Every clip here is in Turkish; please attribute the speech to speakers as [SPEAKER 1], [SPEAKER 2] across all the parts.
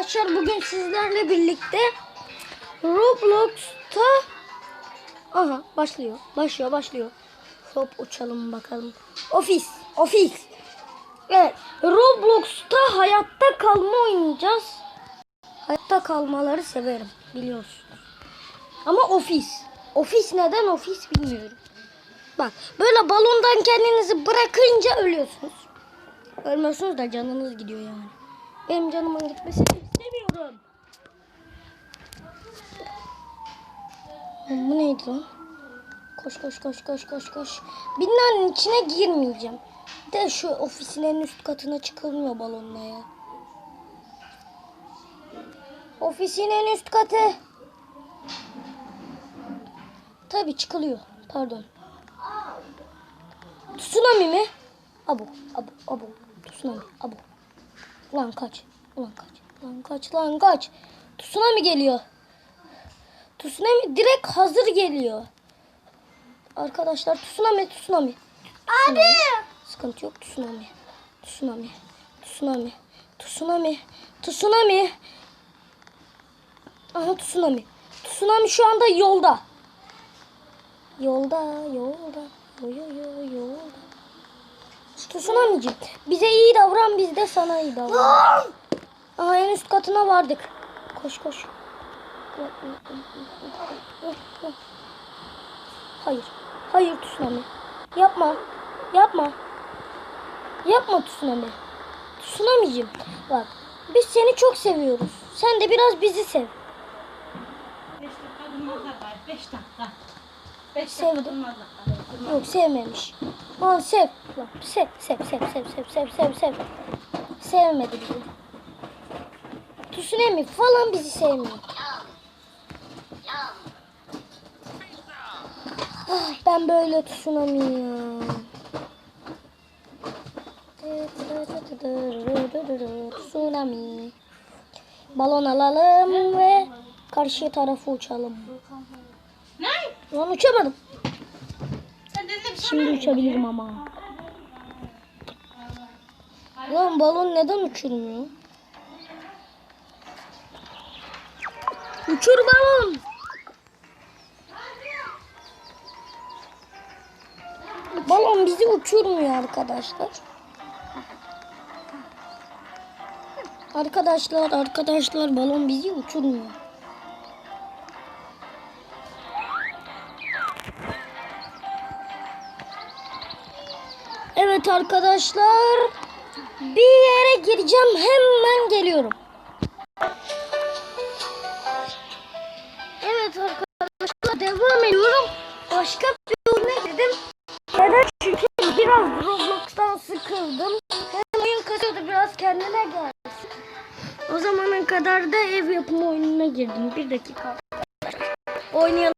[SPEAKER 1] arkadaşlar bugün sizlerle birlikte Roblox'ta Aha başlıyor. Başlıyor başlıyor. Hop uçalım bakalım. Ofis. Ofis. Evet. Roblox'ta hayatta kalma oynayacağız. Hayatta kalmaları severim. Biliyorsunuz. Ama ofis. Ofis neden ofis bilmiyorum. Bak böyle balondan kendinizi bırakınca ölüyorsunuz. Ölmüyorsunuz da canınız gidiyor yani. Benim canımın gitmesini istemiyorum. Bu neydi lan? Koş koş koş koş koş koş. Binanın içine girmeyeceğim. De şu ofisin en üst katına çıkılmıyor balonla ya. Ofisin üst katı. Tabii çıkılıyor. Pardon. Tsunami mi? Abu, abu, abu. Tsunami, abu. Lan kaç. Lan kaç. Lan kaç, lan kaç. Tsunami geliyor. Tsunami direkt hazır geliyor. Arkadaşlar tsunami, tsunami. Abi. Sıkıntı yok tsunami. Tsunami. Tsunami. Tsunami. Tsunami. Aha tsunami. Tsunami şu anda yolda. Yolda, yolda. Yo, yo, yo, yolda. Tsunami'cim bize iyi davran biz de sana iyi davran. Aha en üst katına vardık. Koş koş. Hayır. Hayır tsunami. Yapma. Yapma. Yapma tsunami. Tsunami'cim. Bak biz seni çok seviyoruz. Sen de biraz bizi sev.
[SPEAKER 2] 5 dakika durmazlar 5 dakika. 5 dakika durmazlar.
[SPEAKER 1] Yok sevmemiş. Lan sev. Lan sev sev sev sev sev sev sev. Sevmedi bizi. Tsunami falan bizi sevmiyor. Ah, ben böyle tsunami ya. Tsunami. Balon alalım ve karşı tarafa uçalım.
[SPEAKER 2] Ne?
[SPEAKER 1] Lan uçamadım.
[SPEAKER 2] Bir
[SPEAKER 1] Şimdi uçabilirim ama. Lan balon neden uçurmuyor? Uçur balon. Balon bizi uçurmuyor arkadaşlar. Arkadaşlar arkadaşlar balon bizi uçurmuyor. Evet arkadaşlar. Bir yere gireceğim. Hemen geliyorum. Evet arkadaşlar devam ediyorum. Başka bir oyuna girdim. Neden? Çünkü biraz Roblox'tan sıkıldım. Hem oyun kasıyordu biraz kendine gelsin. O zamana kadar da ev yapımı oyununa girdim. Bir dakika. Oynayalım.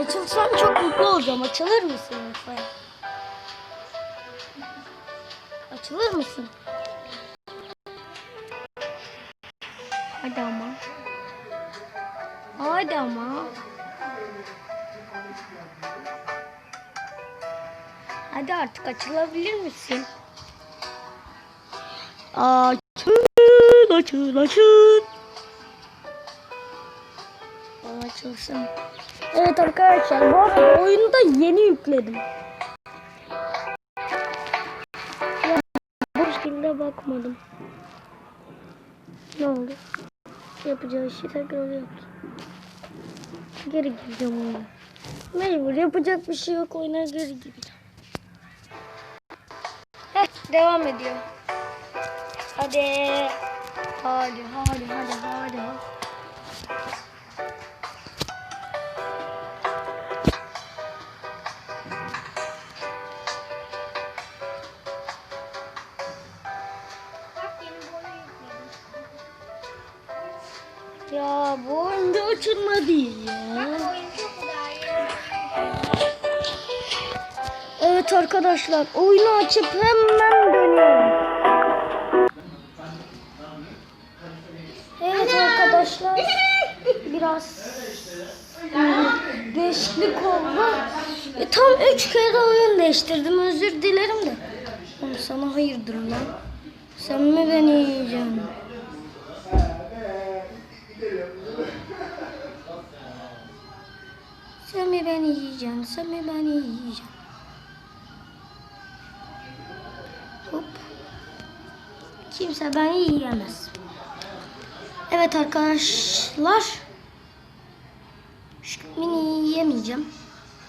[SPEAKER 1] Açılsam çok mutlu olacağım. Açılır mısın lütfen? Açılır mısın? Hadi ama. Hadi ama. Hadi artık açılabilir misin? Açıl, açıl. Aa, Açılsın. Evet arkadaşlar bu arada oyunu da yeni yükledim. Bu şekilde bakmadım. Ne oldu? Yapacağı işi tekrar yaptı. Geri gireceğim oyuna. Mecbur yapacak bir şey yok oyuna geri gireceğim. Heh, devam ediyor. Hadi. Hadi hadi hadi hadi. hadi. bu oyunda uçurma değil ya. Evet arkadaşlar oyunu açıp hemen dönüyorum. Evet arkadaşlar biraz değişiklik oldu. E, tam üç kere oyun değiştirdim özür dilerim de. Oğlum sana hayırdır lan. Sen mi beni yiyeceksin? Sen mi beni yiyeceksin? Sen mi beni yiyeceksin? Hop. Kimse beni yiyemez. Evet arkadaşlar. Şu mini yemeyeceğim.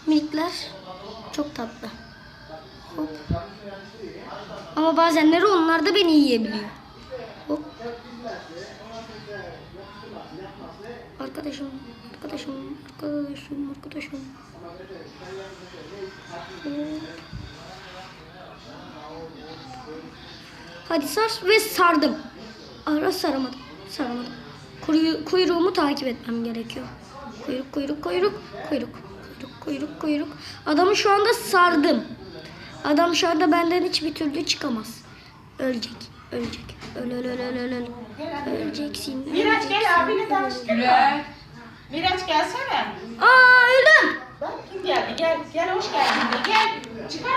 [SPEAKER 1] Minikler çok tatlı. Hop. Ama bazenleri onlar da beni yiyebiliyor. Arkadaşım, arkadaşım, arkadaşım, arkadaşım. Hadi sar ve sardım. Ara saramadım. Saramadım. Kuyruğumu takip etmem gerekiyor. Kuyruk, kuyruk, kuyruk, kuyruk, kuyruk, kuyruk, kuyruk. Adamı şu anda sardım. Adam şu anda benden hiçbir türlü çıkamaz. Ölecek, ölecek. Öl, öl, öl, öl, öl, öl. Öleceksin,
[SPEAKER 2] Miraç gel abini tanıştırma. Miraç gelsene.
[SPEAKER 1] Aa öldüm.
[SPEAKER 2] Bak kim geldi? Gel, gel hoş geldin. Gel. Çıkar.